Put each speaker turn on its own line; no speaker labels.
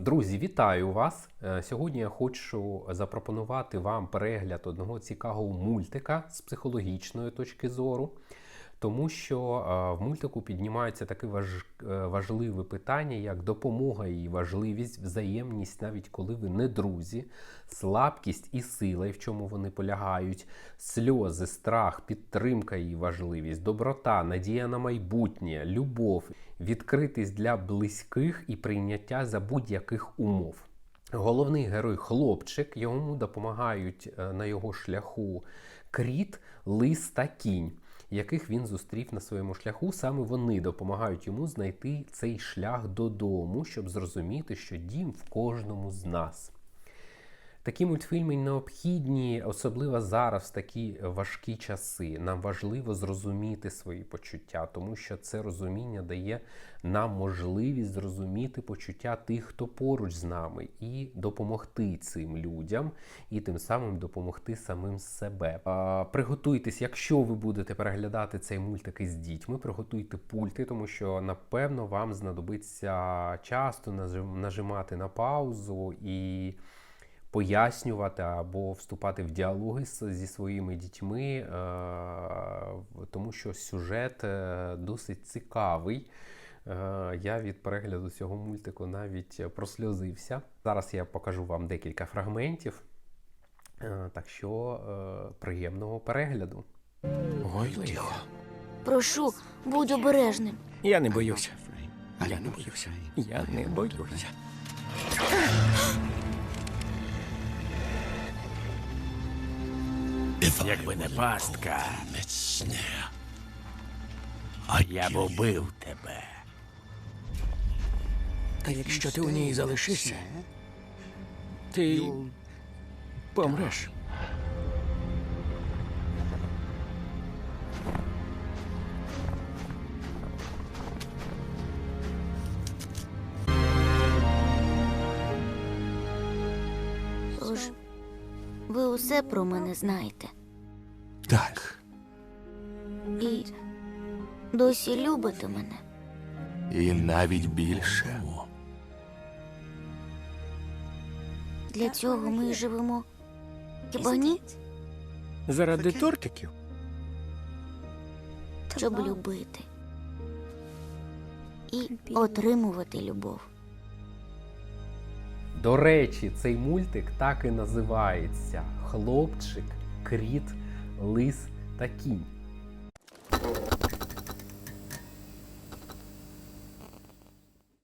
Друзі, вітаю вас! Е, Сьогодні я хочу запропонувати вам перегляд одного цікавого мультика з психологічної точки зору, тому що е, в мультику піднімається таке важ... е, важливе питання, як допомога і важливість, взаємність, навіть коли ви не друзі, слабкість і сила, і в чому вони полягають, сльози, страх, підтримка і важливість, доброта, надія на майбутнє, любов, відкритість для близьких і прийняття за будь-яких умов. Головний герой хлопчик, йому допомагають е, на його шляху кріт, лис та кінь, яких він зустрів на своєму шляху. Саме вони допомагають йому знайти цей шлях додому, щоб зрозуміти, що дім в кожному з нас. Такі мультфільми необхідні, особливо зараз, в такі важкі часи. Нам важливо зрозуміти свої почуття, тому що це розуміння дає нам можливість зрозуміти почуття тих, хто поруч з нами, і допомогти цим людям, і тим самим допомогти самим себе. А, приготуйтесь, якщо ви будете переглядати цей мультик із дітьми, приготуйте пульти, тому що напевно вам знадобиться часто нажим- нажимати на паузу і пояснювати або вступати в діалоги зі своїми дітьми, е, тому що сюжет е, досить цікавий. Е, Я від перегляду цього мультику навіть просльозився. Зараз я покажу вам декілька фрагментів. Так що приємного перегляду.
Ой, тихо.
Прошу, будь обережним.
Я не боюся. Я не боюся. Я не боюся. Якби не пастка, я б убив тебе. Та якщо ти у ній залишишся, ти помреш.
Ви усе про мене знаєте.
Так,
І досі любите мене.
і навіть більше.
Для цього ми й живемо. Хіба ні?
Заради тортиків?
Щоб любити. І отримувати любов.
До речі, цей мультик так і називається Хлопчик, кріт, лис та кінь.